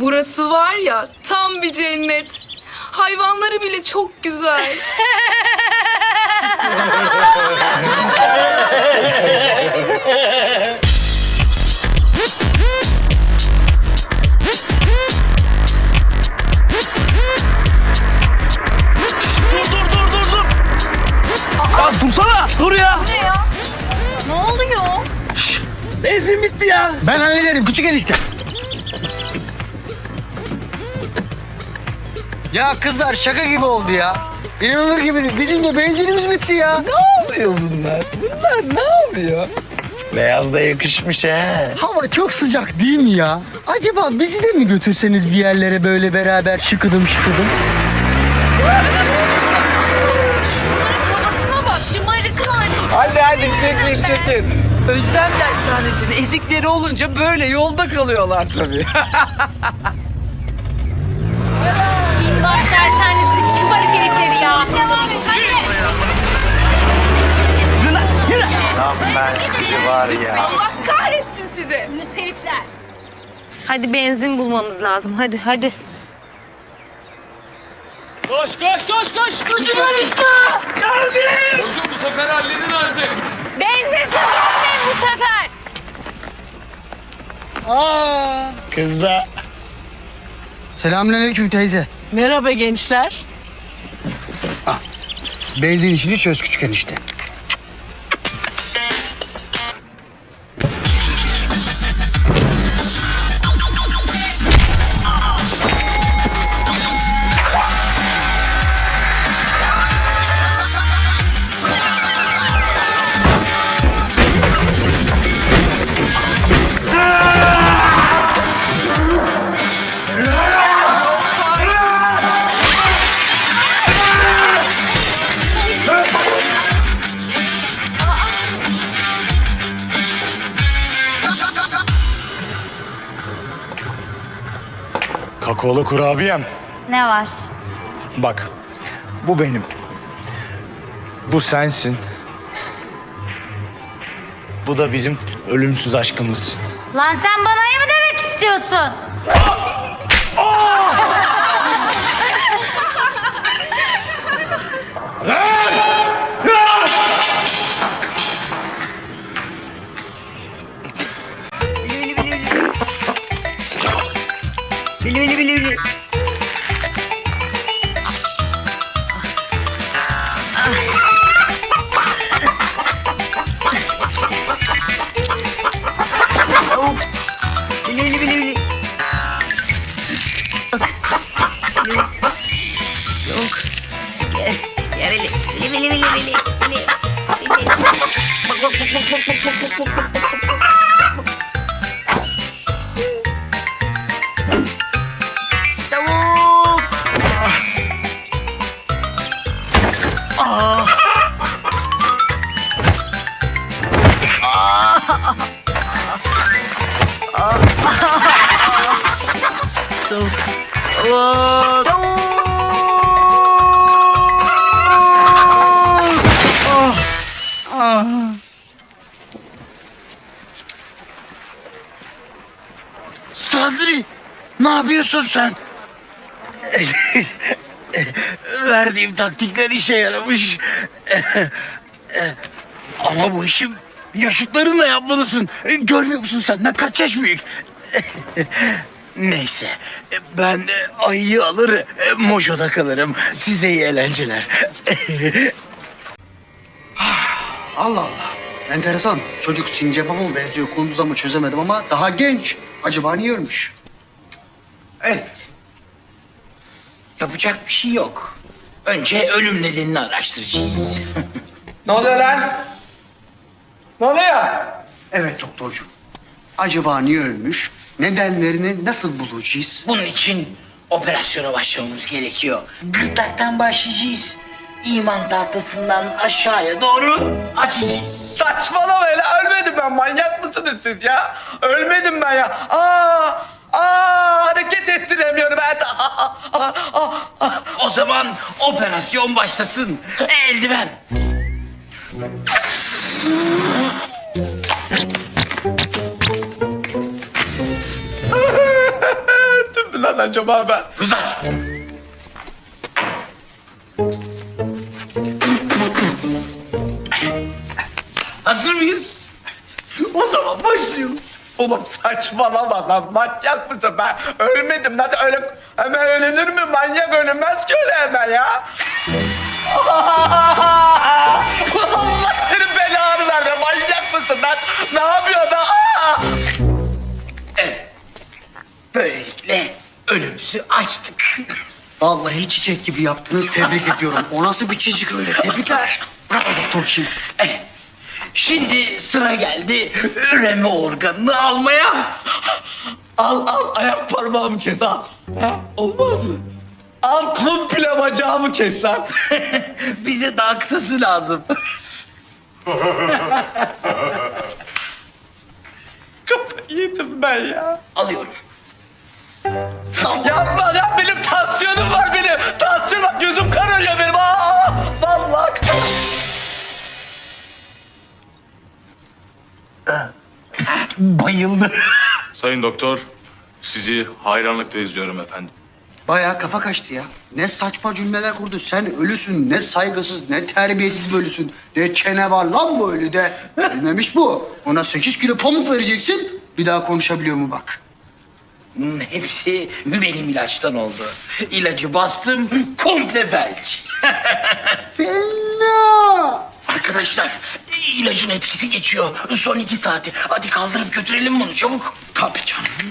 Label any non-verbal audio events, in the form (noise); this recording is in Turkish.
Burası var ya tam bir cennet. Hayvanları bile çok güzel. Dur dur dur dur dur. Ya dursana dur ya. ne ya? Ne oluyor? Benzin bitti ya. Ben hallederim küçük enişte. Ya kızlar şaka gibi oldu ya. İnanılır gibi değil. Bizim de benzinimiz bitti ya. Ne yapıyor bunlar? Bunlar ne yapıyor? Beyaz da yakışmış he. Hava çok sıcak değil mi ya? Acaba bizi de mi götürseniz bir yerlere böyle beraber şıkıdım şıkıdım? Havasına bak. Şımarıklar. Hadi hadi çekin çekin. Özlem dershanesinin ezikleri olunca böyle yolda kalıyorlar tabii. (laughs) var ya. Allah kahretsin sizi. Müs herifler. Hadi benzin bulmamız lazım. Hadi hadi. Koş koş koş koş. Ucundan işte. Geldim. Hocam bu sefer halledin artık. Benzinsiz gelmeyin bu sefer. Aa. Kızlar. Selamünaleyküm teyze. Merhaba gençler. Benzin işini çöz küçük enişte. Kakaolu kurabiyem. Ne var? Bak, bu benim. Bu sensin. Bu da bizim ölümsüz aşkımız. Lan sen bana mı demek istiyorsun? Sadri yapıyorsun sen? (laughs) Verdiğim taktikler işe yaramış. (laughs) Ama bu işi yaşıtlarınla yapmalısın. Görmüyor musun sen? Ne kaç yaş büyük? (laughs) Neyse. Ben ayıyı alır, Mojo'da kalırım. Size iyi eğlenceler. Allah Allah. Enteresan. Çocuk sincapa mı benziyor, kunduza mı çözemedim ama daha genç. Acaba niye ölmüş? Evet. Yapacak bir şey yok. Önce ölüm nedenini araştıracağız. (laughs) ne oluyor lan? Ne oluyor? Evet doktorcuğum. Acaba niye ölmüş? Nedenlerini nasıl bulacağız? Bunun için operasyona başlamamız gerekiyor. Gırtlaktan başlayacağız. İman tahtasından aşağıya doğru açacağız. Saçmalamayın. Ölmedim ben. Manyak mısınız siz ya? Ölmedim ben ya. Aa! Aa! Hareket ettiremiyorum ben. Aa, aa, aa, aa. O zaman operasyon başlasın. Eldiven. (laughs) mi lan acaba ben? Uzak. Hazır mıyız? O zaman başlayalım. Oğlum saçmalama lan manyak mısın ben ölmedim lan öyle hemen ölünür mü manyak ölünmez ki öyle hemen ya. (laughs) Allah senin belanı verme manyak mısın lan ne yapıyorsun lan? Aa! Evet. Böylelikle ölümsü açtık. Vallahi çiçek gibi yaptınız. Tebrik ediyorum. O nasıl bir çiçek öyle? Tebrikler. Bravo doktor. Evet. Şimdi sıra geldi üreme organını almaya. Al al ayak parmağımı kes al. Ha, olmaz mı? Al komple bacağımı kes lan. (laughs) Bize daha kısası lazım. (laughs) Kafayı yedim ben ya. Alıyorum. Yapma ya Bayıldı. (laughs) Sayın doktor, sizi hayranlıkla izliyorum efendim. Bayağı kafa kaçtı ya. Ne saçma cümleler kurdu. Sen ölüsün. Ne saygısız, ne terbiyesiz bir ölüsün. Ne çene var lan bu ölüde. Ölmemiş bu. Ona sekiz kilo pamuk vereceksin. Bir daha konuşabiliyor mu bak. Hmm, Hepsi benim ilaçtan oldu. İlacı bastım, komple felç. (laughs) Fena. Arkadaşlar, ilacın etkisi geçiyor. Son iki saati. Hadi kaldırıp götürelim bunu çabuk. Tabii canım.